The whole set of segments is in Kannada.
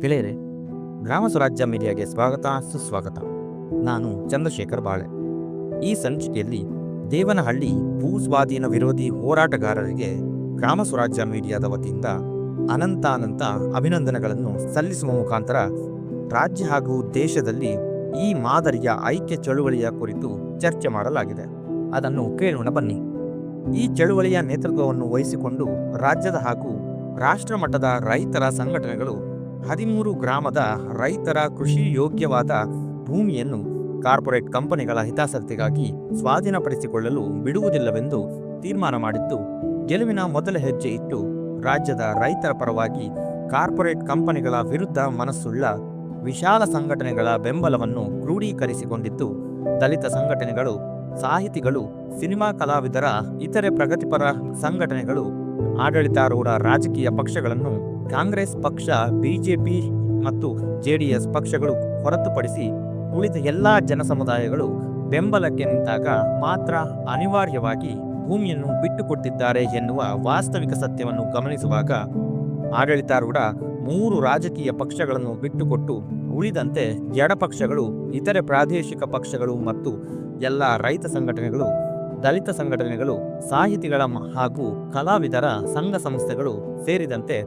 ಗೆಳೆಯರೆ, ಗ್ರಾಮ ಸ್ವರಾಜ್ಯ ಮೀಡಿಯಾಗೆ ಸ್ವಾಗತ, ಸುಸ್ವಾಗತ. ನಾನು ಚಂದ್ರಶೇಖರ್ ಬಾಳೆ. ಈ ಸಂಚಿಕೆಯಲ್ಲಿ ದೇವನಹಳ್ಳಿ ಭೂ ಸ್ವಾಧೀನ ವಿರೋಧಿ ಹೋರಾಟಗಾರರಿಗೆ ಗ್ರಾಮ ಸ್ವರಾಜ್ಯ ಮೀಡಿಯಾದ ವತಿಯಿಂದ ಅನಂತಾನಂತ ಅಭಿನಂದನೆಗಳನ್ನು ಸಲ್ಲಿಸುವ ಮುಖಾಂತರ ರಾಜ್ಯ ಹಾಗೂ ದೇಶದಲ್ಲಿ ಈ ಮಾದರಿಯ ಐಕ್ಯ ಚಳುವಳಿಯ ಕುರಿತು ಚರ್ಚೆ ಮಾಡಲಾಗಿದೆ. ಅದನ್ನು ಕೇಳೋಣ ಬನ್ನಿ. ಈ ಚಳುವಳಿಯ ನೇತೃತ್ವವನ್ನು ವಹಿಸಿಕೊಂಡು ರಾಜ್ಯದ ಹಾಗೂ ರಾಷ್ಟ್ರಮಟ್ಟದ ರೈತರ ಸಂಘಟನೆಗಳು ಹದಿಮೂರು ಗ್ರಾಮದ ರೈತರ ಕೃಷಿ ಯೋಗ್ಯವಾದ ಭೂಮಿಯನ್ನು ಕಾರ್ಪೊರೇಟ್ ಕಂಪನಿಗಳ ಹಿತಾಸಕ್ತಿಗಾಗಿ ಸ್ವಾಧೀನಪಡಿಸಿಕೊಳ್ಳಲು ಬಿಡುವುದಿಲ್ಲವೆಂದು ತೀರ್ಮಾನ ಮಾಡಿದ್ದು, ಗೆಲುವಿನ ಮೊದಲ ಹೆಜ್ಜೆ ಇಟ್ಟು ರಾಜ್ಯದ ರೈತರ ಪರವಾಗಿ ಕಾರ್ಪೊರೇಟ್ ಕಂಪನಿಗಳ ವಿರುದ್ಧ ಮನಸ್ಸುಳ್ಳ ವಿಶಾಲ ಸಂಘಟನೆಗಳ ಬೆಂಬಲವನ್ನು ಕ್ರೋಢೀಕರಿಸಿಕೊಂಡಿದ್ದು ದಲಿತ ಸಂಘಟನೆಗಳು, ಸಾಹಿತಿಗಳು, ಸಿನಿಮಾ ಕಲಾವಿದರ, ಇತರೆ ಪ್ರಗತಿಪರ ಸಂಘಟನೆಗಳು, ಆಡಳಿತಾರೂಢ ರಾಜಕೀಯ ಪಕ್ಷಗಳನ್ನು ಕಾಂಗ್ರೆಸ್ ಪಕ್ಷ, ಬಿಜೆಪಿ ಮತ್ತು ಜೆಡಿಎಸ್ ಪಕ್ಷಗಳು ಹೊರತುಪಡಿಸಿ ಉಳಿದ ಎಲ್ಲ ಜನಸಮುದಾಯಗಳು ಬೆಂಬಲಕ್ಕೆ ನಿಂತಾಗ ಮಾತ್ರ ಅನಿವಾರ್ಯವಾಗಿ ಭೂಮಿಯನ್ನು ಬಿಟ್ಟುಕೊಟ್ಟಿದ್ದಾರೆ ಎನ್ನುವ ವಾಸ್ತವಿಕ ಸತ್ಯವನ್ನು ಗಮನಿಸುವಾಗ ಆಡಳಿತಾರೂಢ ಮೂರು ರಾಜಕೀಯ ಪಕ್ಷಗಳನ್ನು ಬಿಟ್ಟುಕೊಟ್ಟು ಉಳಿದಂತೆ ಎಡಪಕ್ಷಗಳು ಇತರೆ ಪ್ರಾದೇಶಿಕ ಪಕ್ಷಗಳು ಮತ್ತು ಎಲ್ಲ ರೈತ ಸಂಘಟನೆಗಳು, ದಲಿತ ಸಂಘಟನೆಗಳು, ಸಾಹಿತಿಗಳ ಹಾಗೂ ಕಲಾವಿದರ ಸಂಘ ಸಂಸ್ಥೆಗಳು ಸೇರಿದಂತೆ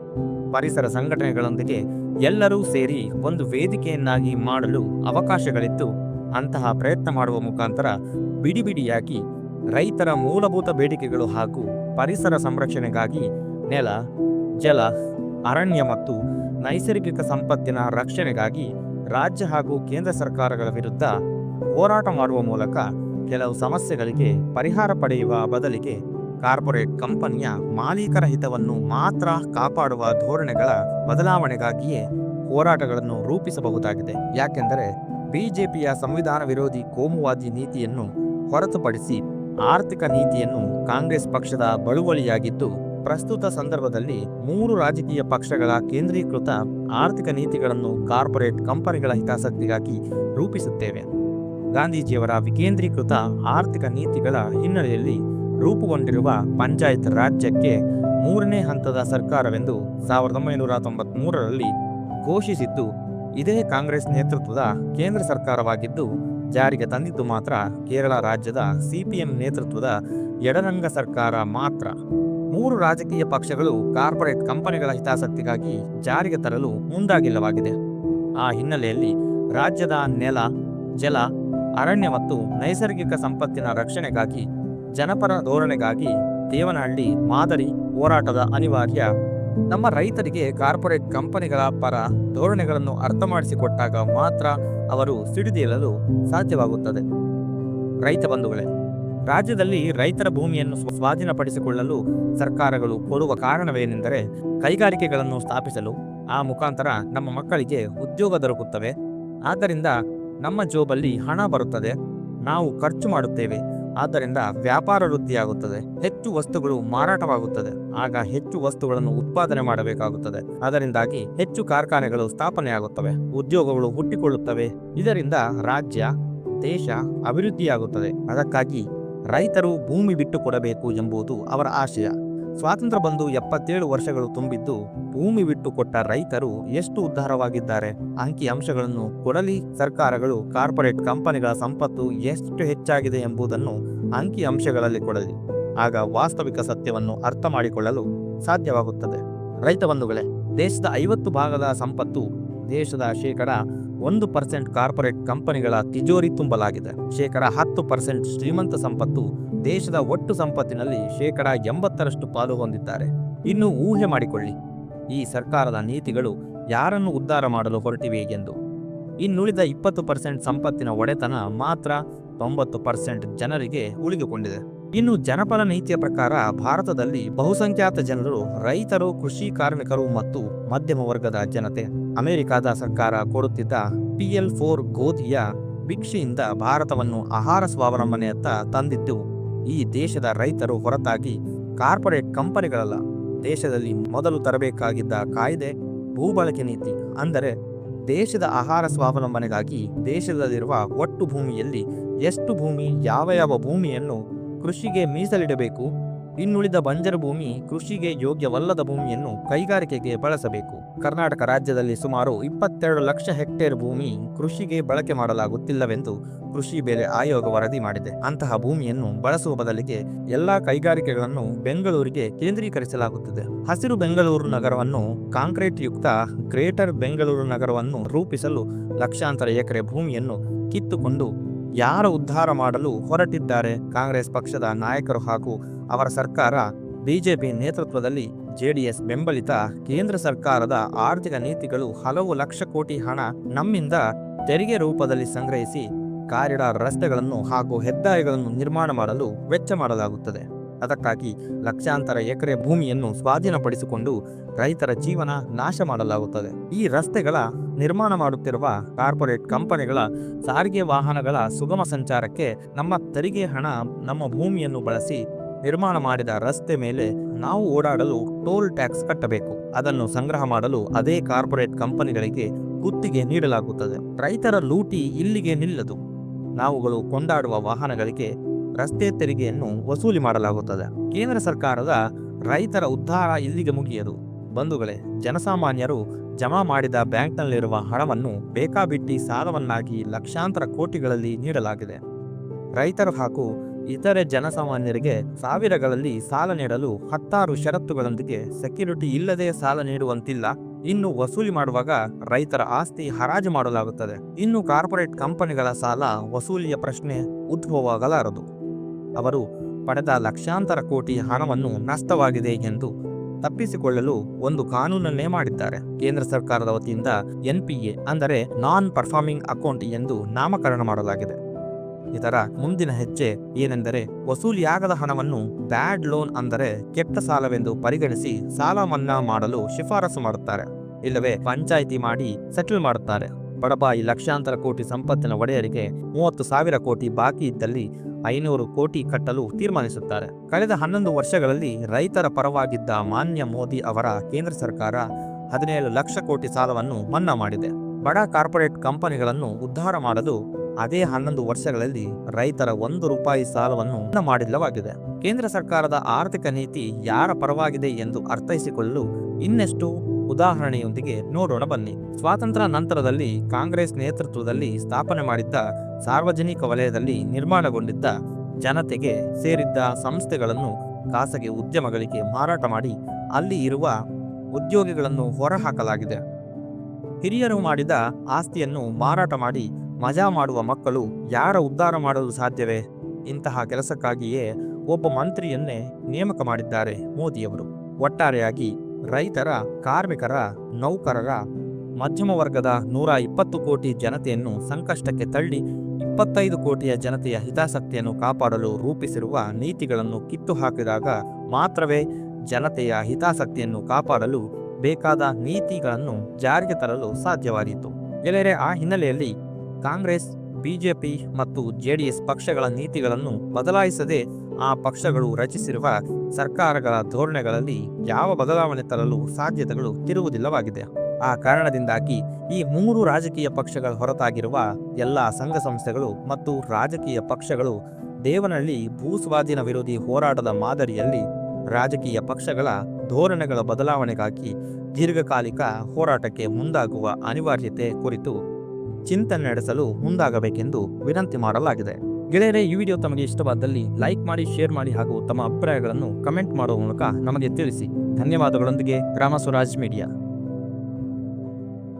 ಪರಿಸರ ಸಂಘಟನೆಗಳೊಂದಿಗೆ ಎಲ್ಲರೂ ಸೇರಿ ಒಂದು ವೇದಿಕೆಯನ್ನಾಗಿ ಮಾಡಲು ಅವಕಾಶಗಳಿದ್ದು ಅಂತಹ ಪ್ರಯತ್ನ ಮಾಡುವ ಮುಖಾಂತರ ಬಿಡಿಬಿಡಿಯಾಗಿ ರೈತರ ಮೂಲಭೂತ ಬೇಡಿಕೆಗಳು ಹಾಗೂ ಪರಿಸರ ಸಂರಕ್ಷಣೆಗಾಗಿ ನೆಲ, ಜಲ, ಅರಣ್ಯ ಮತ್ತು ನೈಸರ್ಗಿಕ ಸಂಪತ್ತಿನ ರಕ್ಷಣೆಗಾಗಿ ರಾಜ್ಯ ಹಾಗೂ ಕೇಂದ್ರ ಸರ್ಕಾರಗಳ ವಿರುದ್ಧ ಹೋರಾಟ ಮಾಡುವ ಮೂಲಕ ಕೆಲವು ಸಮಸ್ಯೆಗಳಿಗೆ ಪರಿಹಾರ ಪಡೆಯುವ ಬದಲಿಗೆ ಕಾರ್ಪೊರೇಟ್ ಕಂಪನಿಯ ಮಾಲೀಕರ ಹಿತವನ್ನು ಮಾತ್ರ ಕಾಪಾಡುವ ಧೋರಣೆಗಳ ಬದಲಾವಣೆಗಾಗಿಯೇ ಹೋರಾಟಗಳನ್ನು ರೂಪಿಸಬಹುದಾಗಿದೆ. ಯಾಕೆಂದರೆ ಬಿಜೆಪಿಯ ಸಂವಿಧಾನ ವಿರೋಧಿ ಕೋಮುವಾದಿ ನೀತಿಯನ್ನು ಹೊರತುಪಡಿಸಿ ಆರ್ಥಿಕ ನೀತಿಯನ್ನು ಕಾಂಗ್ರೆಸ್ ಪಕ್ಷದ ಬಳುವಳಿಯಾಗಿದ್ದು, ಪ್ರಸ್ತುತ ಸಂದರ್ಭದಲ್ಲಿ ಮೂರು ರಾಜಕೀಯ ಪಕ್ಷಗಳ ಕೇಂದ್ರೀಕೃತ ಆರ್ಥಿಕ ನೀತಿಗಳನ್ನು ಕಾರ್ಪೊರೇಟ್ ಕಂಪನಿಗಳ ಹಿತಾಸಕ್ತಿಗಾಗಿ ರೂಪಿಸುತ್ತೇವೆ. ಗಾಂಧೀಜಿಯವರ ವಿಕೇಂದ್ರೀಕೃತ ಆರ್ಥಿಕ ನೀತಿಗಳ ಹಿನ್ನೆಲೆಯಲ್ಲಿ ರೂಪುಗೊಂಡಿರುವ ಪಂಚಾಯತ್ ರಾಜ್ಯಕ್ಕೆ ಮೂರನೇ ಹಂತದ ಸರ್ಕಾರವೆಂದು ಸಾವಿರದ ಒಂಬೈನೂರ ತೊಂಬತ್ಮೂರರಲ್ಲಿ ಘೋಷಿಸಿದ್ದು, ಇದೇ ಕಾಂಗ್ರೆಸ್ ನೇತೃತ್ವದ ಕೇಂದ್ರ ಸರ್ಕಾರವಾಗಿದ್ದು, ಜಾರಿಗೆ ತಂದಿದ್ದು ಮಾತ್ರ ಕೇರಳ ರಾಜ್ಯದ ಸಿಪಿಎಂ ನೇತೃತ್ವದ ಎಡರಂಗ ಸರ್ಕಾರ ಮಾತ್ರ. ಮೂರು ರಾಜಕೀಯ ಪಕ್ಷಗಳು ಕಾರ್ಪೊರೇಟ್ ಕಂಪನಿಗಳ ಹಿತಾಸಕ್ತಿಗಾಗಿ ಜಾರಿಗೆ ತರಲು ಮುಂದಾಗಿಲ್ಲವಾಗಿದೆ. ಆ ಹಿನ್ನೆಲೆಯಲ್ಲಿ ರಾಜ್ಯದ ನೆಲ, ಜಲ, ಅರಣ್ಯ ಮತ್ತು ನೈಸರ್ಗಿಕ ಸಂಪತ್ತಿನ ರಕ್ಷಣೆಗಾಗಿ ಜನಪರ ಧೋರಣೆಗಾಗಿ ದೇವನಹಳ್ಳಿ ಮಾದರಿ ಹೋರಾಟದ ಅನಿವಾರ್ಯ. ನಮ್ಮ ರೈತರಿಗೆ ಕಾರ್ಪೊರೇಟ್ ಕಂಪನಿಗಳ ಪರ ಧೋರಣೆಗಳನ್ನು ಅರ್ಥ ಮಾಡಿಸಿಕೊಟ್ಟಾಗ ಮಾತ್ರ ಅವರು ಸಿಡಿದೇಳಲು ಸಾಧ್ಯವಾಗುತ್ತದೆ. ರೈತ ಬಂಧುಗಳೇ, ರಾಜ್ಯದಲ್ಲಿ ರೈತರ ಭೂಮಿಯನ್ನು ಸ್ವಾಧೀನಪಡಿಸಿಕೊಳ್ಳಲು ಸರ್ಕಾರಗಳು ಕೊಡುವ ಕಾರಣವೇನೆಂದರೆ ಕೈಗಾರಿಕೆಗಳನ್ನು ಸ್ಥಾಪಿಸಲು ಆ ಮುಖಾಂತರ ನಮ್ಮ ಮಕ್ಕಳಿಗೆ ಉದ್ಯೋಗ ದೊರಕುತ್ತವೆ. ಆದ್ದರಿಂದ ನಮ್ಮ ಜೋಬಲ್ಲಿ ಹಣ ಬರುತ್ತದೆ. ನಾವು ಖರ್ಚು ಮಾಡುತ್ತೇವೆ. ಆದ್ದರಿಂದ ವ್ಯಾಪಾರ ವೃದ್ಧಿಯಾಗುತ್ತದೆ ಹೆಚ್ಚು ವಸ್ತುಗಳು ಮಾರಾಟವಾಗುತ್ತದೆ. ಆಗ ಹೆಚ್ಚು ವಸ್ತುಗಳನ್ನು ಉತ್ಪಾದನೆ ಮಾಡಬೇಕಾಗುತ್ತದೆ. ಅದರಿಂದಾಗಿ ಹೆಚ್ಚು ಕಾರ್ಖಾನೆಗಳು ಸ್ಥಾಪನೆಯಾಗುತ್ತವೆ. ಉದ್ಯೋಗಗಳು ಹುಟ್ಟಿಕೊಳ್ಳುತ್ತವೆ. ಇದರಿಂದ ರಾಜ್ಯ, ದೇಶ ಅಭಿವೃದ್ಧಿಯಾಗುತ್ತದೆ. ಅದಕ್ಕಾಗಿ ರೈತರು ಭೂಮಿ ಬಿಟ್ಟು ಕೊಡಬೇಕು ಎಂಬುದು ಅವರ ಆಶಯ. ಸ್ವಾತಂತ್ರ್ಯ ಬಂದು ಎಪ್ಪತ್ತೇಳು ವರ್ಷಗಳು ತುಂಬಿದ್ದು ಭೂಮಿ ಬಿಟ್ಟು ಕೊಟ್ಟ ರೈತರು ಎಷ್ಟು ಉದ್ಧಾರವಾಗಿದ್ದಾರೆ? ಅಂಕಿ ಅಂಶಗಳನ್ನು ಕೊಡಲಿ ಸರ್ಕಾರಗಳು, ಕಾರ್ಪೊರೇಟ್ ಕಂಪನಿಗಳ ಸಂಪತ್ತು ಎಷ್ಟು ಹೆಚ್ಚಾಗಿದೆ ಎಂಬುದನ್ನು ಅಂಕಿ ಅಂಶಗಳಲ್ಲಿ ಕೊಡಲಿ. ಆಗ ವಾಸ್ತವಿಕ ಸತ್ಯವನ್ನು ಅರ್ಥ ಮಾಡಿಕೊಳ್ಳಲು ಸಾಧ್ಯವಾಗುತ್ತದೆ. ರೈತ ಬಂಧುಗಳೇ, ದೇಶದ ಐವತ್ತು ಭಾಗದ ಸಂಪತ್ತು ದೇಶದ ಶೇಕಡ ಒಂದು ಪರ್ಸೆಂಟ್ ಕಾರ್ಪೊರೇಟ್ ಕಂಪನಿಗಳ ತಿಜೋರಿ ತುಂಬಲಾಗಿದೆ. ಶೇಕಡ ಹತ್ತು ಪರ್ಸೆಂಟ್ ಶ್ರೀಮಂತ ಸಂಪತ್ತು ದೇಶದ ಒಟ್ಟು ಸಂಪತ್ತಿನಲ್ಲಿ ಶೇಕಡ ಎಂಬತ್ತರಷ್ಟು ಪಾಲು ಹೊಂದಿದ್ದಾರೆ. ಇನ್ನು ಊಹೆ ಮಾಡಿಕೊಳ್ಳಿ. ಈ ಸರ್ಕಾರದ ನೀತಿಗಳು ಯಾರನ್ನು ಉದ್ಧಾರ ಮಾಡಲು ಹೊರಟಿವೆ ಎಂದು. ಇನ್ನುಳಿದ ಇಪ್ಪತ್ತು ಪರ್ಸೆಂಟ್ ಸಂಪತ್ತಿನ ಒಡೆತನ ಮಾತ್ರ ತೊಂಬತ್ತು ಪರ್ಸೆಂಟ್ ಜನರಿಗೆ ಉಳಿದುಕೊಂಡಿದೆ. ಇನ್ನು ಜನಪರ ನೀತಿಯ ಪ್ರಕಾರ ಭಾರತದಲ್ಲಿ ಬಹುಸಂಖ್ಯಾತ ಜನರು ರೈತರು, ಕೃಷಿ ಕಾರ್ಮಿಕರು ಮತ್ತು ಮಧ್ಯಮ ವರ್ಗದ ಜನತೆ. ಅಮೆರಿಕದ ಸರ್ಕಾರ ಕೊಡುತ್ತಿದ್ದ ಪಿಎಲ್ ಫೋರ್ ಗೋಧಿಯ ಭಿಕ್ಷೆಯಿಂದ ಭಾರತವನ್ನು ಆಹಾರ ಸ್ವಾವಲಂಬನೆಯತ್ತ ತಂದಿದ್ದು ಈ ದೇಶದ ರೈತರು ಹೊರತಾಗಿ ಕಾರ್ಪೊರೇಟ್ ಕಂಪನಿಗಳಲ್ಲ. ದೇಶದಲ್ಲಿ ಮೊದಲು ತರಬೇಕಾಗಿದ್ದ ಕಾಯ್ದೆ, ಭೂಬಳಕೆ ನೀತಿ ಅಂದರೆ ದೇಶದ ಆಹಾರ ಸ್ವಾವಲಂಬನೆಗಾಗಿ ದೇಶದಲ್ಲಿರುವ ಒಟ್ಟು ಭೂಮಿಯಲ್ಲಿ ಎಷ್ಟು ಭೂಮಿ, ಯಾವ ಯಾವ ಭೂಮಿಯನ್ನು ಕೃಷಿಗೆ ಮೀಸಲಿಡಬೇಕು ಇನ್ನುಳಿದ ಬಂಜರು ಭೂಮಿ ಕೃಷಿಗೆ ಯೋಗ್ಯವಲ್ಲದ ಭೂಮಿಯನ್ನು ಕೈಗಾರಿಕೆಗೆ ಬಳಸಬೇಕು. ಕರ್ನಾಟಕ ರಾಜ್ಯದಲ್ಲಿ ಸುಮಾರು ಇಪ್ಪತ್ತೆರಡು ಲಕ್ಷ ಹೆಕ್ಟೇರ್ ಭೂಮಿ ಕೃಷಿಗೆ ಬಳಕೆ ಮಾಡಲಾಗುತ್ತಿಲ್ಲವೆಂದು ಕೃಷಿ ಬೆಲೆ ಆಯೋಗ ವರದಿ ಮಾಡಿದೆ. ಅಂತಹ ಭೂಮಿಯನ್ನು ಬಳಸುವ ಬದಲಿಗೆ ಎಲ್ಲಾ ಕೈಗಾರಿಕೆಗಳನ್ನು ಬೆಂಗಳೂರಿಗೆ ಕೇಂದ್ರೀಕರಿಸಲಾಗುತ್ತಿದೆ. ಹಸಿರು ಬೆಂಗಳೂರು ನಗರವನ್ನು ಕಾಂಕ್ರೀಟ್ ಯುಕ್ತ ಗ್ರೇಟರ್ ಬೆಂಗಳೂರು ನಗರವನ್ನು ರೂಪಿಸಲು ಲಕ್ಷಾಂತರ ಎಕರೆ ಭೂಮಿಯನ್ನು ಕಿತ್ತುಕೊಂಡು ಯಾರ ಉದ್ಧಾರ ಮಾಡಲು ಹೊರಟಿದ್ದಾರೆ. ಕಾಂಗ್ರೆಸ್ ಪಕ್ಷದ ನಾಯಕರು ಹಾಗೂ ಅವರ ಸರ್ಕಾರ ಬಿಜೆಪಿ ನೇತೃತ್ವದಲ್ಲಿ ಜೆಡಿಎಸ್ ಬೆಂಬಲಿತ ಕೇಂದ್ರ ಸರ್ಕಾರದ ಆರ್ಥಿಕ ನೀತಿಗಳು ಹಲವು ಲಕ್ಷ ಕೋಟಿ ಹಣ ನಮ್ಮಿಂದ ತೆರಿಗೆ ರೂಪದಲ್ಲಿ ಸಂಗ್ರಹಿಸಿ ಕಾರಿಡಾರ್ ರಸ್ತೆಗಳನ್ನು ಹಾಗೂ ಹೆದ್ದಾರಿಗಳನ್ನು ನಿರ್ಮಾಣ ಮಾಡಲು ವೆಚ್ಚ ಮಾಡಲಾಗುತ್ತದೆ. ಅದಕ್ಕಾಗಿ ಲಕ್ಷಾಂತರ ಎಕರೆ ಭೂಮಿಯನ್ನು ಸ್ವಾಧೀನಪಡಿಸಿಕೊಂಡು ರೈತರ ಜೀವನ ನಾಶ ಮಾಡಲಾಗುತ್ತದೆ. ಈ ರಸ್ತೆಗಳ ನಿರ್ಮಾಣ ಮಾಡುತ್ತಿರುವ ಕಾರ್ಪೊರೇಟ್ ಕಂಪನಿಗಳ ಸಾರಿಗೆ ವಾಹನಗಳ ಸುಗಮ ಸಂಚಾರಕ್ಕೆ ನಮ್ಮ ತೆರಿಗೆ ಹಣ ನಮ್ಮ ಭೂಮಿಯನ್ನು ಬಳಸಿ ನಿರ್ಮಾಣ ಮಾಡಿದ ರಸ್ತೆ ಮೇಲೆ ನಾವು ಓಡಾಡಲು ಟೋಲ್ ಟ್ಯಾಕ್ಸ್ ಕಟ್ಟಬೇಕು. ಅದನ್ನು ಸಂಗ್ರಹ ಮಾಡಲು ಅದೇ ಕಾರ್ಪೊರೇಟ್ ಕಂಪನಿಗಳಿಗೆ ಗುತ್ತಿಗೆ ನೀಡಲಾಗುತ್ತದೆ. ರೈತರ ಲೂಟಿ ಇಲ್ಲಿಗೆ ನಿಲ್ಲದು. ನಾವುಗಳು ಕೊಂಡಾಡುವ ವಾಹನಗಳಿಗೆ ರಸ್ತೆ ತೆರಿಗೆಯನ್ನು ವಸೂಲಿ ಮಾಡಲಾಗುತ್ತದೆ. ಕೇಂದ್ರ ಸರ್ಕಾರದ ರೈತರ ಉದ್ಧಾರ ಇಲ್ಲಿಗೆ ಮುಗಿಯದು. ಬಂಧುಗಳೇ, ಜನಸಾಮಾನ್ಯರು ಜಮಾ ಮಾಡಿದ ಬ್ಯಾಂಕ್ನಲ್ಲಿರುವ ಹಣವನ್ನು ಬೇಕಾಬಿಟ್ಟಿ ಸಾಲವನ್ನಾಗಿ ಲಕ್ಷಾಂತರ ಕೋಟಿಗಳಲ್ಲಿ ನೀಡಲಾಗಿದೆ. ರೈತರು ಹಾಗೂ ಇತರೆ ಜನಸಾಮಾನ್ಯರಿಗೆ ಸಾವಿರಗಳಲ್ಲಿ ಸಾಲ ನೀಡಲು ಹತ್ತಾರು ಷರತ್ತುಗಳೊಂದಿಗೆ ಸೆಕ್ಯುರಿಟಿ ಇಲ್ಲದೆ ಸಾಲ ನೀಡುವಂತಿಲ್ಲ. ಇನ್ನು ವಸೂಲಿ ಮಾಡುವಾಗ ರೈತರ ಆಸ್ತಿ ಹರಾಜು ಮಾಡಲಾಗುತ್ತದೆ. ಇನ್ನು ಕಾರ್ಪೊರೇಟ್ ಕಂಪನಿಗಳ ಸಾಲ ವಸೂಲಿಯ ಪ್ರಶ್ನೆ ಉದ್ಭವವಾಗಲಾರದು. ಅವರು ಪಡೆದ ಲಕ್ಷಾಂತರ ಕೋಟಿ ಹಣವನ್ನು ನಷ್ಟವಾಗಿದೆ ಎಂದು ತಪ್ಪಿಸಿಕೊಳ್ಳಲು ಒಂದು ಕಾನೂನನ್ನೇ ಮಾಡಿದ್ದಾರೆ. ಕೇಂದ್ರ ಸರ್ಕಾರದ ವತಿಯಿಂದ ಎನ್ಪಿಎ ಅಂದರೆ ನಾನ್ ಪರ್ಫಾರ್ಮಿಂಗ್ ಅಕೌಂಟ್ ಎಂದು ನಾಮಕರಣ ಮಾಡಲಾಗಿದೆ. ಇದರ ಮುಂದಿನ ಹೆಜ್ಜೆ ಏನೆಂದರೆ ವಸೂಲಿಯಾಗದ ಹಣವನ್ನು ಬ್ಯಾಡ್ ಲೋನ್ ಅಂದರೆ ಕೆಟ್ಟ ಸಾಲವೆಂದು ಪರಿಗಣಿಸಿ ಸಾಲ ಮನ್ನಾ ಮಾಡಲು ಶಿಫಾರಸು ಮಾಡುತ್ತಾರೆ. ಇಲ್ಲವೇ ಪಂಚಾಯಿತಿ ಮಾಡಿ ಸೆಟಲ್ ಮಾಡುತ್ತಾರೆ. ಬಡಬಾಯಿ ಲಕ್ಷಾಂತರ ಕೋಟಿ ಸಂಪತ್ತಿನ ಒಡೆಯರಿಗೆ ಮೂವತ್ತು ಸಾವಿರ ಕೋಟಿ ಬಾಕಿ ಇದ್ದಲ್ಲಿ ಐನೂರು ಕೋಟಿ ಕಟ್ಟಲು ತೀರ್ಮಾನಿಸುತ್ತಾರೆ. ಕಳೆದ ಹನ್ನೊಂದು ವರ್ಷಗಳಲ್ಲಿ ರೈತರ ಪರವಾಗಿದ್ದ ಮಾನ್ಯ ಮೋದಿ ಅವರ ಕೇಂದ್ರ ಸರ್ಕಾರ ಹದಿನೇಳು ಲಕ್ಷ ಕೋಟಿ ಸಾಲವನ್ನು ಮನ್ನಾ ಮಾಡಿದೆ. ಬಡ ಕಾರ್ಪೊರೇಟ್ ಕಂಪನಿಗಳನ್ನು ಉದ್ಧಾರ ಮಾಡಲು ಅದೇ ಹನ್ನೊಂದು ವರ್ಷಗಳಲ್ಲಿ ರೈತರ ಒಂದು ರೂಪಾಯಿ ಸಾಲವನ್ನು ಮಾಡಿಲ್ಲವಾಗಿದೆ. ಕೇಂದ್ರ ಸರ್ಕಾರದ ಆರ್ಥಿಕ ನೀತಿ ಯಾರ ಪರವಾಗಿದೆ ಎಂದು ಅರ್ಥೈಸಿಕೊಳ್ಳಲು ಇನ್ನೆಷ್ಟು ಉದಾಹರಣೆಯೊಂದಿಗೆ ನೋಡೋಣ ಬನ್ನಿ. ಸ್ವಾತಂತ್ರ್ಯ ನಂತರದಲ್ಲಿ ಕಾಂಗ್ರೆಸ್ ನೇತೃತ್ವದಲ್ಲಿ ಸ್ಥಾಪನೆ ಮಾಡಿದ್ದ ಸಾರ್ವಜನಿಕ ವಲಯದಲ್ಲಿ ನಿರ್ಮಾಣಗೊಂಡಿದ್ದ ಜನತೆಗೆ ಸೇರಿದ್ದ ಸಂಸ್ಥೆಗಳನ್ನು ಖಾಸಗಿ ಉದ್ಯಮಗಳಿಗೆ ಮಾರಾಟ ಮಾಡಿ ಅಲ್ಲಿ ಇರುವ ಉದ್ಯೋಗಿಗಳನ್ನು ಹೊರಹಾಕಲಾಗಿದೆ. ಹಿರಿಯರು ಮಾಡಿದ ಆಸ್ತಿಯನ್ನು ಮಾರಾಟ ಮಾಡಿ ಮಜಾ ಮಾಡುವ ಮಕ್ಕಳು ಯಾರ ಉದ್ಧಾರ ಮಾಡಲು ಸಾಧ್ಯವೇ? ಇಂತಹ ಕೆಲಸಕ್ಕಾಗಿಯೇ ಒಬ್ಬ ಮಂತ್ರಿಯನ್ನೇ ನೇಮಕ ಮಾಡಿದ್ದಾರೆ ಮೋದಿಯವರು. ಒಟ್ಟಾರೆಯಾಗಿ ರೈತರ, ಕಾರ್ಮಿಕರ, ನೌಕರರ, ಮಧ್ಯಮ ವರ್ಗದ ನೂರ ಇಪ್ಪತ್ತು ಕೋಟಿ ಜನತೆಯನ್ನು ಸಂಕಷ್ಟಕ್ಕೆ ತಳ್ಳಿ ಇಪ್ಪತ್ತೈದು ಕೋಟಿಯ ಜನತೆಯ ಹಿತಾಸಕ್ತಿಯನ್ನು ಕಾಪಾಡಲು ರೂಪಿಸಿರುವ ನೀತಿಗಳನ್ನು ಕಿತ್ತು ಹಾಕಿದಾಗ ಮಾತ್ರವೇ ಜನತೆಯ ಹಿತಾಸಕ್ತಿಯನ್ನು ಕಾಪಾಡಲು ಬೇಕಾದ ನೀತಿಗಳನ್ನು ಜಾರಿಗೆ ತರಲು ಸಾಧ್ಯವಾದೀತು. ಗೆಳೆಯರೆ, ಆ ಹಿನ್ನೆಲೆಯಲ್ಲಿ ಕಾಂಗ್ರೆಸ್, ಬಿಜೆಪಿ ಮತ್ತು ಜೆಡಿಎಸ್ ಪಕ್ಷಗಳ ನೀತಿಗಳನ್ನು ಬದಲಾಯಿಸದೆ ಆ ಪಕ್ಷಗಳು ರಚಿಸಿರುವ ಸರ್ಕಾರಗಳ ಧೋರಣೆಗಳಲ್ಲಿ ಯಾವ ಬದಲಾವಣೆ ತರಲು ಸಾಧ್ಯತೆಗಳು ತಿರುವುದಿಲ್ಲವಾಗಿದೆ ಆ ಕಾರಣದಿಂದಾಗಿ ಈ ಮೂರು ರಾಜಕೀಯ ಪಕ್ಷಗಳ ಹೊರತಾಗಿರುವ ಎಲ್ಲ ಸಂಘ ಸಂಸ್ಥೆಗಳು ಮತ್ತು ರಾಜಕೀಯ ಪಕ್ಷಗಳು ದೇವನಹಳ್ಳಿ ಭೂಸ್ವಾಧೀನ ವಿರೋಧಿ ಹೋರಾಟದ ಮಾದರಿಯಲ್ಲಿ ರಾಜಕೀಯ ಪಕ್ಷಗಳ ಧೋರಣೆಗಳ ಬದಲಾವಣೆಗಾಗಿ ದೀರ್ಘಕಾಲಿಕ ಹೋರಾಟಕ್ಕೆ ಮುಂದಾಗುವ ಅನಿವಾರ್ಯತೆ ಕುರಿತು ಚಿಂತನೆ ನಡೆಸಲು ಮುಂದಾಗಬೇಕೆಂದು ವಿನಂತಿ ಮಾಡಲಾಗಿದೆ. ಗೆಳೆಯರೆ, ಈ ವಿಡಿಯೋ ತಮಗೆ ಇಷ್ಟವಾದಲ್ಲಿ ಲೈಕ್ ಮಾಡಿ, ಶೇರ್ ಮಾಡಿ ಹಾಗೂ ತಮ್ಮ ಅಭಿಪ್ರಾಯಗಳನ್ನು ಕಮೆಂಟ್ ಮಾಡುವ ಮೂಲಕ ನಮಗೆ ತಿಳಿಸಿ. ಧನ್ಯವಾದಗಳೊಂದಿಗೆ ಗ್ರಾಮ ಸ್ವರಾಜ್ ಮೀಡಿಯಾ.